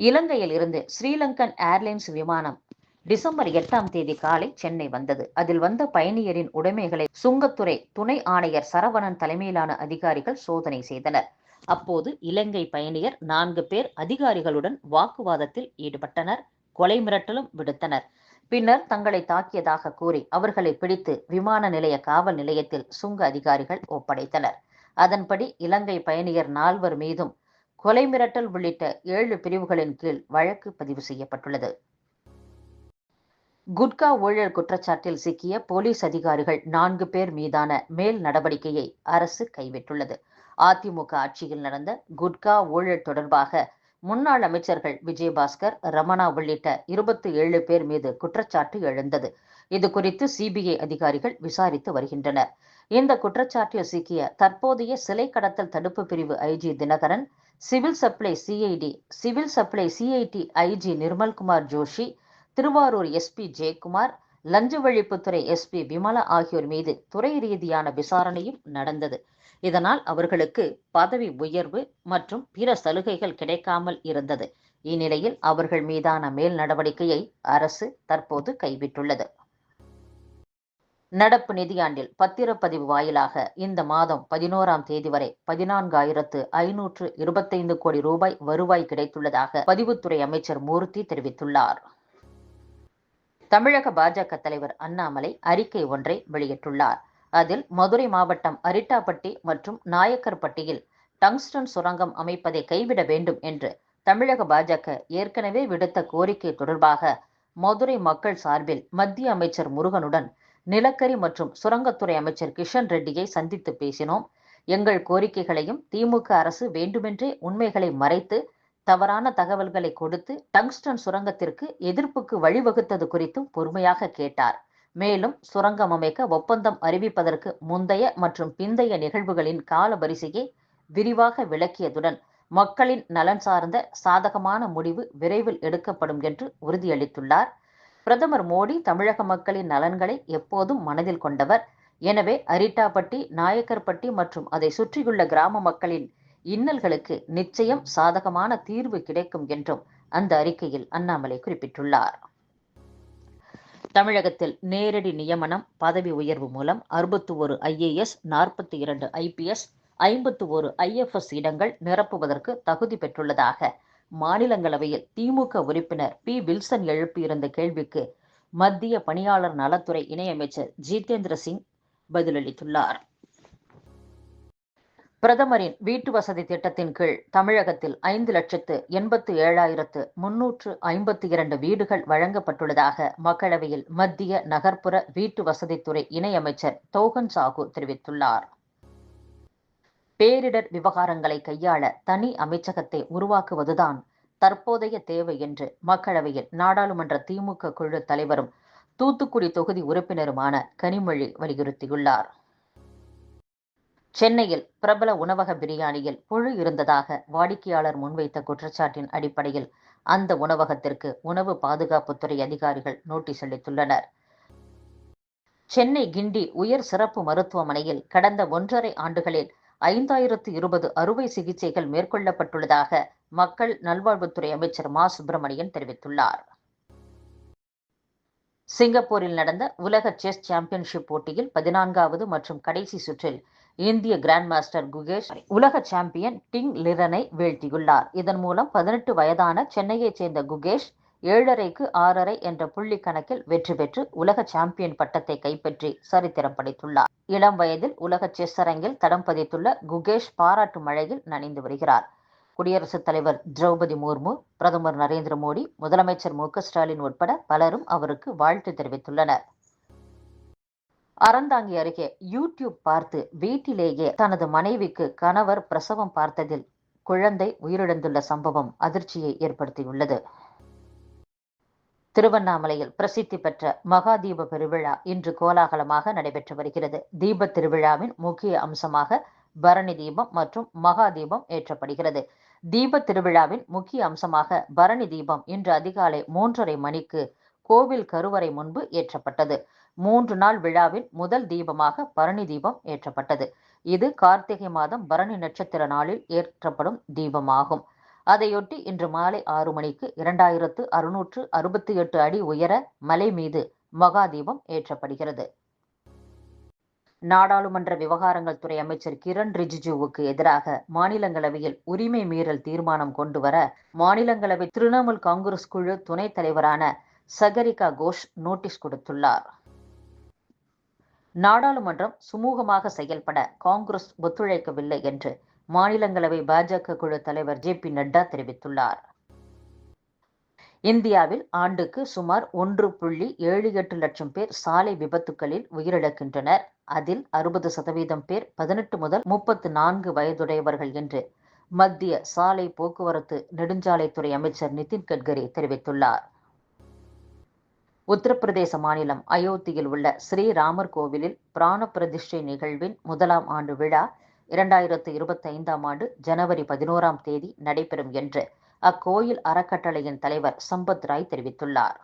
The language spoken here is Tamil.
இலங்கையில் இருந்து ஸ்ரீலங்கன் ஏர்லைன்ஸ் விமானம் டிசம்பர் எட்டாம் தேதி காலை சென்னை வந்தது. அதில் வந்த பயணியரின் உடைமைகளை சுங்கத்துறை துணை ஆணையர் சரவணன் தலைமையிலான அதிகாரிகள் சோதனை செய்தனர். அப்போது இலங்கை பயணியர் நான்கு பேர் அதிகாரிகளுடன் வாக்குவாதத்தில் ஈடுபட்டனர். கொலை மிரட்டலும் விடுத்தனர். பின்னர் தங்களை தாக்கியதாக கூறி அவர்களை பிடித்து விமான நிலைய காவல் நிலையத்தில் சுங்க அதிகாரிகள் ஒப்படைத்தனர். அதன்படி இலங்கை பயணியர் நால்வர் மீதும் கொலை மிரட்டல் உள்ளிட்ட ஏழு பிரிவுகளின் கீழ் வழக்கு பதிவு செய்யப்பட்டுள்ளது. குட்கா ஊழல் குற்றச்சாட்டில் சிக்கிய போலீஸ் அதிகாரிகள் நான்கு பேர் மீதான மேல் நடவடிக்கையை அரசு கைவிட்டுள்ளது. அதிமுக ஆட்சியில் நடந்த குட்கா ஊழல் தொடர்பாக முன்னாள் அமைச்சர்கள் விஜயபாஸ்கர் ரமணா உள்ளிட்ட இருபத்தி ஏழு பேர் மீது குற்றச்சாட்டு எழுந்தது. இது குறித்து சிபிஐ அதிகாரிகள் விசாரித்து வருகின்றனர். இந்த குற்றச்சாட்டில் சிக்கிய தற்போதைய சிலை கடத்தல் தடுப்பு பிரிவு IG Dinakaran civil supply CID civil supply CID IG Nirmalkumar Joshi Thiruvarur SP Jayakumar லஞ்ச ஒழிப்புத்துறை எஸ்பி விமலா ஆகியோர் மீது துறை ரீதியான விசாரணையும் நடந்தது. இதனால் அவர்களுக்கு பதவி உயர்வு மற்றும் பிற சலுகைகள் கிடைக்காமல் இருந்தது. இந்நிலையில் அவர்கள் மீதான மேல் நடவடிக்கையை அரசு தற்போது கைவிட்டுள்ளது. நடப்பு நிதியாண்டில் பத்திரப்பதிவு வாயிலாக இந்த மாதம் பதினோராம் தேதி வரை பதினான்காயிரத்து ஐநூற்று இருபத்தைந்து கோடி ரூபாய் வருவாய் கிடைத்துள்ளதாக பதிவுத்துறை அமைச்சர் மூர்த்தி தெரிவித்துள்ளார். தமிழக பாஜக தலைவர் அண்ணாமலை அறிக்கை ஒன்றை வெளியிட்டுள்ளார். அதில் மதுரை மாவட்டம் அரிட்டாப்பட்டி மற்றும் நாயக்கர்பட்டியில் டங்ஸ்டன் சுரங்கம் அமைப்பதை கைவிட வேண்டும் என்று தமிழக பாஜக ஏற்கனவே விடுத்த கோரிக்கை தொடர்பாக மதுரை மக்கள் சார்பில் மத்திய அமைச்சர் முருகனுடன் நிலக்கரி மற்றும் சுரங்கத்துறை அமைச்சர் கிஷன் ரெட்டியை சந்தித்து பேசினோம். எங்கள் கோரிக்கைகளையும் திமுக அரசு வேண்டுமென்றே உண்மைகளை மறைத்து தவறான தகவல்களை கொடுத்து டங்ஸ்டன் சுரங்கத்திற்கு எதிர்ப்புக்கு வழிவகுத்தது குறித்தும் பொறுமையாக கேட்டார். மேலும் சுரங்கம் அமைக்க ஒப்பந்தம் அறிவிப்பதற்கு முந்தைய மற்றும் பிந்தைய நிகழ்வுகளின் கால வரிசையை விரிவாக விளக்கியதுடன் மக்களின் நலன் சார்ந்த சாதகமான முடிவு விரைவில் எடுக்கப்படும் என்று உறுதியளித்துள்ளார். பிரதமர் மோடி தமிழக மக்களின் நலன்களை எப்போதும் மனதில் கொண்டவர். எனவே அரிட்டாப்பட்டி நாயக்கர்பட்டி மற்றும் அதை சுற்றியுள்ள கிராம மக்களின் இன்னல்களுக்கு நிச்சயம் சாதகமான தீர்வு கிடைக்கும் என்றும் அந்த அறிக்கையில் அண்ணாமலை குறிப்பிட்டுள்ளார். தமிழகத்தில் நேரடி நியமனம் பதவி உயர்வு மூலம் அறுபத்தி ஒரு ஐஏஎஸ் நாற்பத்தி இரண்டு ஐபிஎஸ் ஐம்பத்து ஒரு ஐஎஃப்எஸ் இடங்கள் நிரப்புவதற்கு தகுதி பெற்றுள்ளதாக மாநிலங்களவையில் திமுக உறுப்பினர் பி. வில்சன் எழுப்பியிருந்த கேள்விக்கு மத்திய பணியாளர் நலத்துறை இணையமைச்சர் ஜிதேந்திர சிங் பதிலளித்துள்ளார். பிரதமரின் வீட்டு வசதி திட்டத்தின் கீழ் தமிழகத்தில் ஐந்து லட்சத்து எண்பத்து ஏழாயிரத்து முன்னூற்று ஐம்பத்தி இரண்டு வீடுகள் வழங்கப்பட்டுள்ளதாக மக்களவையில் மத்திய நகர்ப்புற வீட்டு வசதித்துறை இணையமைச்சர் தோகன் சாகு தெரிவித்துள்ளார். பேரிடர் விவகாரங்களை கையாள தனி அமைச்சகத்தை உருவாக்குவதுதான் தற்போதைய தேவை என்று மக்களவையில் நாடாளுமன்ற திமுக குழு தலைவரும் தூத்துக்குடி தொகுதி உறுப்பினருமான கனிமொழி வலியுறுத்தியுள்ளார். சென்னையில் பிரபல உணவக பிரியாணியில் புழு இருந்ததாக வாடிக்கையாளர் முன்வைத்த குற்றச்சாட்டின் அடிப்படையில் அந்த உணவகத்திற்கு உணவு பாதுகாப்புத்துறை அதிகாரிகள் நோட்டீஸ் அளித்துள்ளனர். சென்னை கிண்டி உயர் சிறப்பு மருத்துவமனையில் கடந்த ஒன்றரை ஆண்டுகளில் ஐந்தாயிரத்து இருபது அறுவை சிகிச்சைகள் மேற்கொள்ளப்பட்டுள்ளதாக மக்கள் நல்வாழ்வுத்துறை அமைச்சர் மா. சுப்பிரமணியன் தெரிவித்துள்ளார். சிங்கப்பூரில் நடந்த உலக செஸ் சாம்பியன்ஷிப் போட்டியில் பதினான்காவது மற்றும் கடைசி சுற்றில் இந்திய கிராண்ட் மாஸ்டர் குகேஷ் உலக சாம்பியன் டிங் லிரனை வீழ்த்தியுள்ளார். இதன் மூலம் பதினெட்டு வயதான சென்னையைச் சேர்ந்த குகேஷ் ஏழரைக்கு ஆறரை என்ற புள்ளி கணக்கில் வெற்றி பெற்று உலக சாம்பியன் பட்டத்தை கைப்பற்றி சரித்திரம் படைத்துள்ளார். இளம் வயதில் உலக செஸ் அரங்கில் தடம் பதித்துள்ள குகேஷ் பாராட்டு மழையில் நனைந்து வருகிறார். குடியரசுத் தலைவர் திரௌபதி முர்மு பிரதமர் நரேந்திர மோடி முதலமைச்சர் மு ஸ்டாலின் உட்பட பலரும் அவருக்கு வாழ்த்து தெரிவித்துள்ளனர். அறந்தாங்கி அருகே யூடியூப் பார்த்து வீட்டிலேயே தனது மனைவிக்கு கணவர் பிரசவம் பார்த்ததில் குழந்தை உயிரிழந்துள்ள சம்பவம் அதிர்ச்சியை ஏற்படுத்தியுள்ளது. திருவண்ணாமலையில் பிரசித்தி பெற்ற மகா தீப பெருவிழா இன்று கோலாகலமாக நடைபெற்று வருகிறது. தீப திருவிழாவின் முக்கிய அம்சமாக பரணி தீபம் மற்றும் மகா தீபம் ஏற்றப்படுகிறது. தீப திருவிழாவின் முக்கிய அம்சமாக பரணி தீபம் இன்று அதிகாலை மூன்றரை மணிக்கு கோவில் கருவறை முன்பு ஏற்றப்பட்டது. மூன்று நாள் விழாவின் முதல் தீபமாக பரணி தீபம் ஏற்றப்பட்டது. இது கார்த்திகை மாதம் பரணி நட்சத்திர நாளில் ஏற்றப்படும் தீபமாகும். அதையொட்டி இன்று மாலை ஆறு மணிக்கு இரண்டாயிரத்து அறுநூற்று அறுபத்தி எட்டு அடி உயர மலை மீது மகாதீபம் ஏற்றப்படுகிறது. நாடாளுமன்ற விவகாரங்கள் துறை அமைச்சர் கிரண் ரிஜிஜுவுக்கு எதிராக மாநிலங்களவையில் உரிமை மீறல் தீர்மானம் கொண்டு வர மாநிலங்களவை திரிணாமுல் காங்கிரஸ் குழு துணைத் தலைவரான சகரிகா கோஷ் நோட்டீஸ் கொடுத்துள்ளார். நாடாளுமன்றம் சுமூகமாக செயல்பட காங்கிரஸ் ஒத்துழைக்கவில்லை என்று மாநிலங்களவை பாஜக குழு தலைவர் ஜே பி நட்டா தெரிவித்துள்ளார். இந்தியாவில் ஆண்டுக்கு சுமார் ஒன்று புள்ளி ஏழு எட்டு லட்சம் பேர் சாலை விபத்துகளில் உயிரிழக்கின்றனர். அதில் அறுபது சதவீதம் பேர் பதினெட்டு முதல் முப்பத்து நான்கு வயதுடையவர்கள் என்று மத்திய சாலை போக்குவரத்து நெடுஞ்சாலைத்துறை அமைச்சர் நிதின் கட்கரி தெரிவித்துள்ளார். உத்தரப்பிரதேச மாநிலம் அயோத்தியில் உள்ள ஸ்ரீராமர் கோவிலில் பிராண பிரதிஷ்டை நிகழ்வின் முதலாம் ஆண்டு விழா இரண்டாயிரத்து இருபத்தி ஐந்தாம் ஆண்டு ஜனவரி பதினோராம் தேதி நடைபெறும் என்று அக்கோயில் அறக்கட்டளையின் தலைவர் சம்பத் ராய் தெரிவித்துள்ளார்.